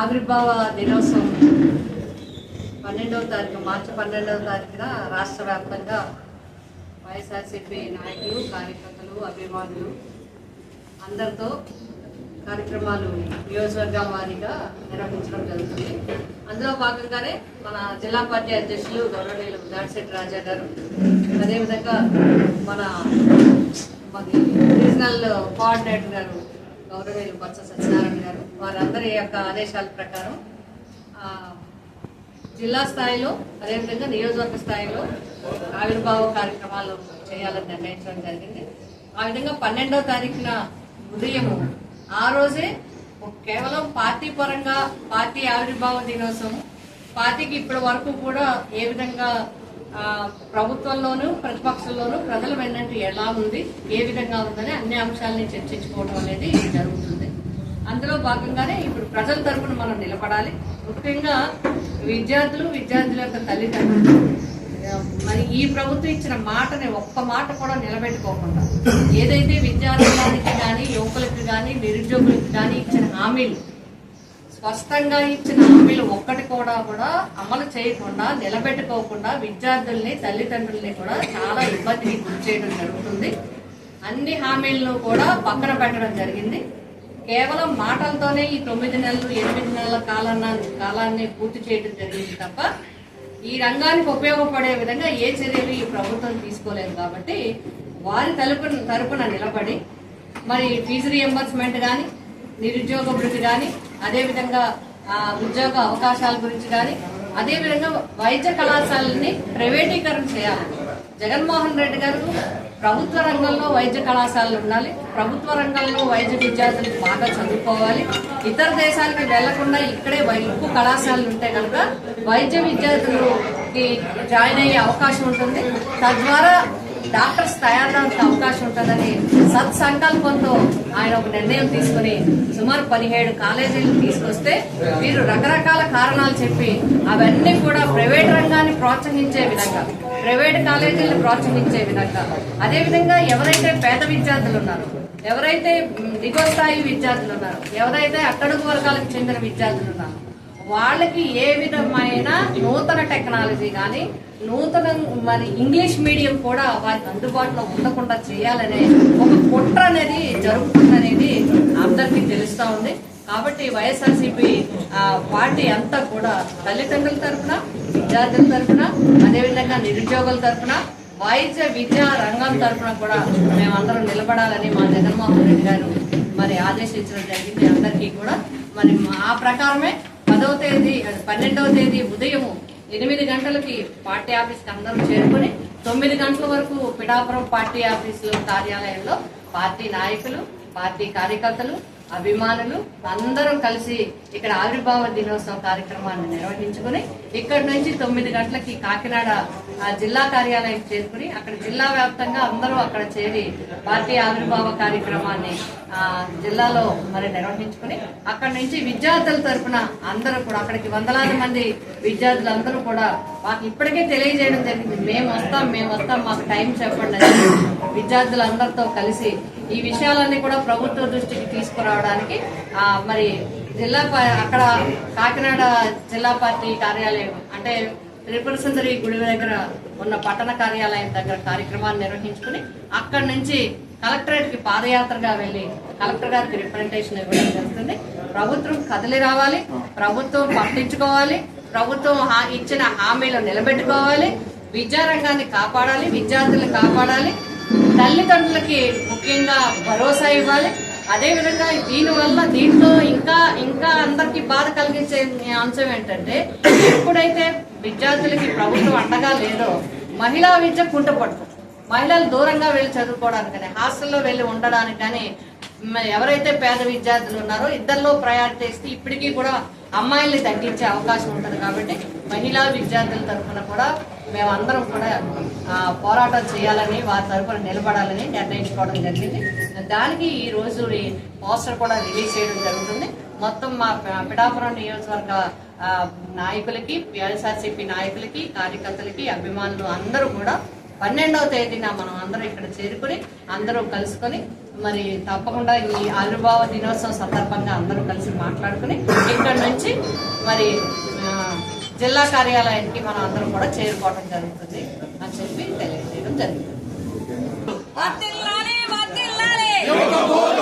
ఆవిర్భావ దినోత్సవం పన్నెండవ తారీఖు మార్చి పన్నెండవ తారీఖున రాష్ట్ర వ్యాప్తంగా వైఎస్ఆర్సీపీ నాయకులు కార్యకర్తలు అభిమానులు అందరితో కార్యక్రమాలు నియోజకవర్గం వారీగా నిర్వహించడం జరుగుతుంది. అందులో భాగంగానే మన జిల్లా పార్టీ అధ్యక్షులు గౌరవనీయులు దాడిశెట్టి రాజా గారు అదేవిధంగా మన రీజనల్ కోఆర్డినేటర్ గారు గౌరవనీయులు బొత్స సత్యనారాయణ గారు వారందరి యొక్క ఆదేశాల ప్రకారం జిల్లా స్థాయిలో అదేవిధంగా నియోజకవర్గ స్థాయిలో ఆవిర్భావ కార్యక్రమాలు చేయాలని నిర్ణయించడం జరిగింది. ఆ విధంగా పన్నెండవ తారీఖున ఉదయము ఆ రోజే కేవలం పార్టీ పరంగా పార్టీ ఆవిర్భావ దినోత్సవం పార్టీకి ఇప్పటి వరకు కూడా ఏ విధంగా ప్రభుత్వంలోనూ ప్రతిపక్షంలోనూ ప్రజల వెన్నంటి ఎలా ఉంది ఏ విధంగా ఉందని అన్ని అంశాలని చర్చించుకోవడం అనేది జరుగుతుంది. అందులో భాగంగానే ఇప్పుడు ప్రజల తరపున మనం నిలబడాలి. ముఖ్యంగా విద్యార్థులు విద్యార్థుల యొక్క తల్లిదండ్రులు. మరి ఈ ప్రభుత్వం ఇచ్చిన మాటని ఒక్క మాట కూడా నిలబెట్టుకోకుండా ఏదైతే విద్యార్థులకి కానీ యువకులకు కానీ నిరుద్యోగులకు కానీ ఇచ్చిన హామీలు స్పష్టంగా ఇచ్చిన హామీలు ఒక్కటి కూడా కూడా అమలు చేయకుండా నిలబెట్టుకోకుండా విద్యార్థుల్ని తల్లిదండ్రుల్ని కూడా చాలా ఇబ్బందికి గురి చేయడం జరుగుతుంది. అన్ని హామీలను కూడా పక్కన పెట్టడం జరిగింది. కేవలం మాటలతోనే ఈ తొమ్మిది నెలలు ఎనిమిది నెలల కాలాన్ని కాలాన్ని పూర్తి చేయడం జరిగింది తప్ప ఈ రంగానికి ఉపయోగపడే విధంగా ఏ చర్యలు ఈ ప్రభుత్వం తీసుకోలేదు కాబట్టి వారి తలుపు తరపున నిలబడి మరి ఫీజు రియంబర్స్మెంట్ కానీ నిరుద్యోగ వృద్ధి కానీ అదేవిధంగా ఆ, ఉద్యోగ అవకాశాల గురించి కానీ అదేవిధంగా వైద్య కళాశాలని ప్రైవేటీకరణ చేయాలి. జగన్మోహన్ రెడ్డి గారు ప్రభుత్వ రంగంలో వైద్య కళాశాలలు ఉండాలి. ప్రభుత్వ రంగంలో వైద్య విద్యార్థులు బాగా చదువుకోవాలి. ఇతర దేశాలకి వెళ్ళకుండా ఇక్కడే ఎక్కువ కళాశాలలు ఉంటే కనుక వైద్య విద్యార్థులకి జాయిన్ అయ్యే అవకాశం ఉంటుంది. తద్వారా డాక్టర్స్ తయారడానికి అవకాశం ఉంటుందని సత్సంకల్పంతో ఆయన ఒక నిర్ణయం తీసుకుని సుమారు పదిహేడు కాలేజీలు తీసుకొస్తే వీరు రకరకాల కారణాలు చెప్పి అవన్నీ కూడా ప్రైవేట్ రంగాన్ని ప్రోత్సహించే విధంగా ప్రైవేట్ కాలేజీలను ప్రోత్సహించే విధంగా. అదేవిధంగా ఎవరైతే పేద విద్యార్థులు ఉన్నారో ఎవరైతే మ్, దిగువ స్థాయి విద్యార్థులు ఉన్నారో ఎవరైతే అట్టడుగు వర్గాలకు చెందిన విద్యార్థులు ఉన్నారో వాళ్ళకి ఏ విధమైన నూతన టెక్నాలజీ కానీ నూతన మరి ఇంగ్లీష్ మీడియం కూడా వారికి అందుబాటులో ఉండకుండా చేయాలనే ఒక కుట్ర అనేది జరుగుతుందనేది అందరికీ తెలుస్తూ ఉంది. కాబట్టి వైఎస్ఆర్సీపీ పార్టీ అంతా కూడా తల్లిదండ్రుల తరఫున విద్యార్థుల తరఫున అదేవిధంగా నిరుద్యోగుల తరఫున వైద్య విద్యా రంగం తరఫున కూడా మేమందరం నిలబడాలని మా జగన్మోహన్ రెడ్డి గారు మరి ఆదేశించడం జరిగింది అందరికీ కూడా. మరి ఆ ప్రకారమే పదవ తేదీ పన్నెండవ తేదీ ఉదయం ఎనిమిది గంటలకి పార్టీ ఆఫీస్కి అందరూ చేరుకొని తొమ్మిది గంటల వరకు పిఠాపురం పార్టీ ఆఫీసు కార్యాలయంలో పార్టీ నాయకులు పార్టీ కార్యకర్తలు అభిమానులు అందరం కలిసి ఇక్కడ ఆవిర్భావ దినోత్సవ కార్యక్రమాన్ని నిర్వహించుకుని ఇక్కడ నుంచి తొమ్మిది గంటలకి కాకినాడ ఆ జిల్లా కార్యాలయం చేరుకుని అక్కడ జిల్లా వ్యాప్తంగా అందరూ అక్కడ చేరి పార్టీ ఆవిర్భావ కార్యక్రమాన్ని జిల్లాలో మరి నిర్వహించుకుని అక్కడ నుంచి విద్యార్థుల తరపున అందరూ కూడా అక్కడికి వందలాది మంది విద్యార్థులు అందరూ కూడా మాకు ఇప్పటికే తెలియజేయడం జరిగింది. మేము వస్తాం మేము వస్తాం మాకు టైం చెప్పండి విద్యార్థులందరితో కలిసి ఈ విషయాలన్నీ కూడా ప్రభుత్వ దృష్టికి తీసుకురావడానికి మరి జిల్లా అక్కడ కాకినాడ జిల్లా పార్టీ కార్యాలయం అంటే త్రిపుర సుందరి గుడి దగ్గర ఉన్న పట్టణ కార్యాలయం దగ్గర కార్యక్రమాన్ని నిర్వహించుకుని అక్కడి నుంచి కలెక్టరేట్కి పాదయాత్రగా వెళ్ళి కలెక్టర్ గారికి రిప్రజెంటేషన్ ఇవ్వడం జరుగుతుంది. ప్రభుత్వం కదిలి రావాలి ప్రభుత్వం పట్టించుకోవాలి ప్రభుత్వం హా- ఇచ్చిన హామీలు నిలబెట్టుకోవాలి విద్యారంగాన్ని కాపాడాలి విద్యార్థులను కాపాడాలి తల్లిదండ్రులకి ముఖ్యంగా భరోసా ఇవ్వాలి అదే విధంగా దీని వల్ల దీంట్లో ఇంకా ఇంకా అందరికి బాధ కలిగించే అంశం ఏంటంటే ఎప్పుడైతే విద్యార్థులకి ప్రభుత్వం అండగా లేదో మహిళా విద్య కుంటపడుతుంది మహిళలు దూరంగా వెళ్ళి చదువుకోవడానికి కానీ హాస్టల్లో వెళ్ళి ఉండడానికి కానీ ఎవరైతే పేద విద్యార్థులు ఉన్నారో ఇద్దరిలో ప్రయారిటీ ఇస్తే ఇప్పటికీ కూడా అమ్మాయిల్ని తగ్గించే అవకాశం ఉంటుంది కాబట్టి మహిళా విద్యార్థుల తరఫున కూడా మేమందరం కూడా పోరాటం చేయాలని వారి తరఫున నిలబడాలని నిర్ణయించుకోవడం జరిగింది. దానికి ఈ రోజు ఈ పోస్టర్ కూడా రిలీజ్ చేయడం జరుగుతుంది. మొత్తం మా పిడాపురం పిఠాపురం నియోజకవర్గ నాయకులకి వైఎస్ఆర్సీపీ నాయకులకి కార్యకర్తలకి అభిమానులు అందరూ కూడా పన్నెండవ తేదీన మనం అందరం ఇక్కడ చేరుకుని అందరూ కలుసుకొని మరి తప్పకుండా ఈ ఆవిర్భావ దినోత్సవం సందర్భంగా అందరూ కలిసి మాట్లాడుకుని ఇక్కడ నుంచి మరి జిల్లా కార్యాలయానికి మనం అందరం కూడా చేరుకోవడం జరుగుతుంది అని చెప్పి తెలియజేయడం జరుగుతుంది Nunca vou